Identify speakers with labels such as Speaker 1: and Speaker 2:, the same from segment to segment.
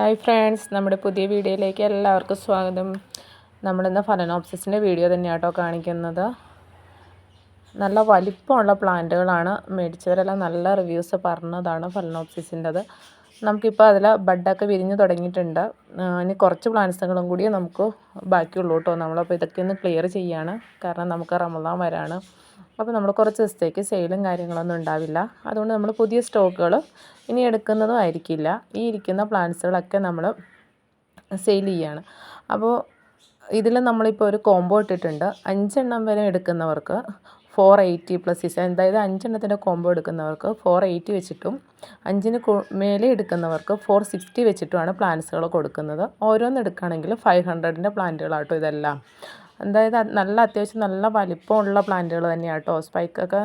Speaker 1: Hi friends നമ്മുടെ പുതിയ വീഡിയോയിലേക്ക് എല്ലാവർക്കും സ്വാഗതം. നമ്മളിന്ന് ഫലനോപ്സിസിന്റെ വീഡിയോ തന്നെയാണ് കാണിക്കുന്നത്. നല്ല വലിപ്പമുള്ള പ്ലാന്റുകളാണ് മേടിച്ചവരെല്ലാം നല്ല റിവ്യൂസ് പറഞ്ഞതാണ് ഫലനോപ്സിസിന്റെത്. നമുക്കിപ്പോൾ അതിൽ ബഡൊക്കെ വിരിഞ്ഞ് തുടങ്ങിയിട്ടുണ്ട്. ഇനി കുറച്ച് പ്ലാന്റ്സുകളും കൂടി നമുക്ക് ബാക്കിയുള്ളൂ കേട്ടോ. നമ്മളപ്പോൾ ഇതൊക്കെ ഒന്ന് ക്ലിയർ ചെയ്യാണ്. കാരണം നമുക്ക് റമദാൻ വരാണ്. അപ്പോൾ നമ്മൾ കുറച്ച് ദിവസത്തേക്ക് സെയിലും കാര്യങ്ങളൊന്നും ഉണ്ടാവില്ല. അതുകൊണ്ട് നമ്മൾ പുതിയ സ്റ്റോക്കുകൾ ഇനി എടുക്കുന്നതും ആയിരിക്കില്ല. ഈ ഇരിക്കുന്ന പ്ലാന്റ്സുകളൊക്കെ നമ്മൾ സെയിൽ ചെയ്യാണ്. അപ്പോൾ ഇതിൽ നമ്മളിപ്പോൾ ഒരു കോംബോ ഇട്ടിട്ടുണ്ട്. അഞ്ചെണ്ണം വരെ എടുക്കുന്നവർക്ക് ഫോർ എയ്റ്റി പ്ലസ് സിക്സ് അതായത് അഞ്ചെണ്ണത്തിന്റെ കോംബോ എടുക്കുന്നവർക്ക് ഫോർ എയ്റ്റി വെച്ചിട്ടും അഞ്ചിന് മേലെ എടുക്കുന്നവർക്ക് ഫോർ സിക്സ്റ്റി വെച്ചിട്ടുമാണ് പ്ലാന്റ്സുകൾ കൊടുക്കുന്നത്. ഓരോന്ന് എടുക്കുകയാണെങ്കിൽ ഫൈവ് ഹൺഡ്രഡിന്റെ പ്ലാന്റുകളാട്ടോ ഇതെല്ലാം. അതായത് നല്ല അത്യാവശ്യം നല്ല വലിപ്പമുള്ള പ്ലാന്റുകൾ തന്നെയാണ് കേട്ടോ സ്പൈക്കൊക്കെ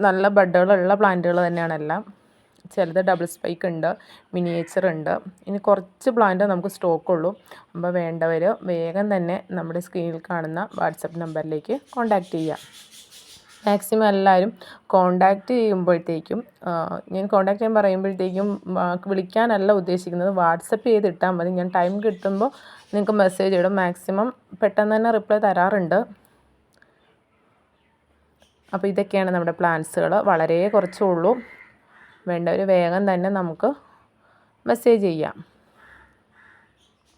Speaker 1: നല്ല ബഡുകളുള്ള പ്ലാന്റുകൾ തന്നെയാണ് എല്ലാം. ചിലത് ഡബിൾ സ്പൈക്ക് ഉണ്ട് മിനിയേച്ചർ ഉണ്ട്. ഇനി കുറച്ച് പ്ലാന്റ് നമുക്ക് സ്റ്റോക്കുള്ളൂ. അപ്പോൾ വേണ്ടവർ വേഗം തന്നെ നമ്മുടെ സ്ക്രീനിൽ കാണുന്ന വാട്സപ്പ് നമ്പറിലേക്ക് കോൺടാക്റ്റ് ചെയ്യാം മാക്സിമം എല്ലാവരും കോണ്ടാക്റ്റ് ചെയ്യുമ്പോഴത്തേക്കും ഞാൻ കോണ്ടാക്ട് ചെയ്യാൻ പറയുമ്പോഴത്തേക്കും വിളിക്കാനല്ല ഉദ്ദേശിക്കുന്നത്. വാട്സപ്പ് ചെയ്തിട്ടാൽ മതി. ഞാൻ ടൈം കിട്ടുമ്പോൾ നിങ്ങൾക്ക് മെസ്സേജ് ഇടും. മാക്സിമം പെട്ടെന്ന് തന്നെ റിപ്ലൈ തരാറുണ്ട്. അപ്പോൾ ഇതൊക്കെയാണ് നമ്മുടെ പ്ലാൻസുകൾ വളരെ കുറച്ചേ ഉള്ളൂ. വേണ്ടവർ വേഗം തന്നെ നമുക്ക് മെസ്സേജ് ചെയ്യാം.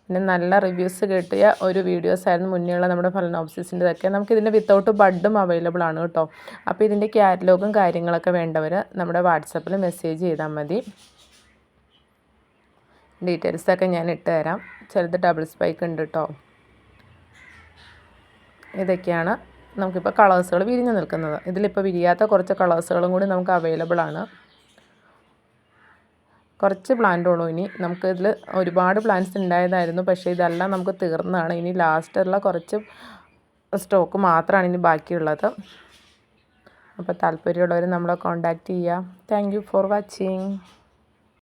Speaker 1: പിന്നെ നല്ല റിവ്യൂസ് കിട്ടിയ ഒരു വീഡിയോസ് ആയിരുന്നു മുന്നേയുള്ള നമ്മുടെ ഫലനോപ്സിസിന്റെതൊക്കെ. നമുക്ക് ഇതിന്റെ വിത്തൗട്ട് ബഡും അവൈലബിൾ ആണ് കേട്ടോ. അപ്പോൾ ഇതിന്റെ കാറ്റലോഗും കാര്യങ്ങളൊക്കെ വേണ്ടവർ നമ്മുടെ വാട്സപ്പിൽ മെസ്സേജ് ചെയ്താൽ മതി. ഡീറ്റെയിൽസൊക്കെ ഞാൻ ഇട്ട് തരാം. ചിലത് ഡബിൾ സ്പൈക്ക് ഉണ്ട് കേട്ടോ. ഇതൊക്കെയാണ് നമുക്കിപ്പോൾ കളേഴ്സുകൾ വിരിഞ്ഞു നിൽക്കുന്നത്. ഇതിലിപ്പോൾ വിരിയാത്ത കുറച്ച് കളേഴ്സുകളും കൂടി നമുക്ക് അവൈലബിൾ ആണ്. കുറച്ച് പ്ലാന്റ് ഉള്ളൂ. ഇനി നമുക്ക് ഇതിൽ ഒരുപാട് പ്ലാന്റ്സ് ഉണ്ടായതായിരുന്നു പക്ഷേ ഇതെല്ലാം നമുക്ക് തീർന്നതാണ് ഇനി ലാസ്റ്റുള്ള കുറച്ച് സ്റ്റോക്ക് മാത്രമാണ് ഇനി ബാക്കിയുള്ളത്. അപ്പോൾ താല്പര്യമുള്ളവർ നമ്മളെ കോൺടാക്റ്റ് ചെയ്യുക താങ്ക് ഫോർ വാച്ചിങ്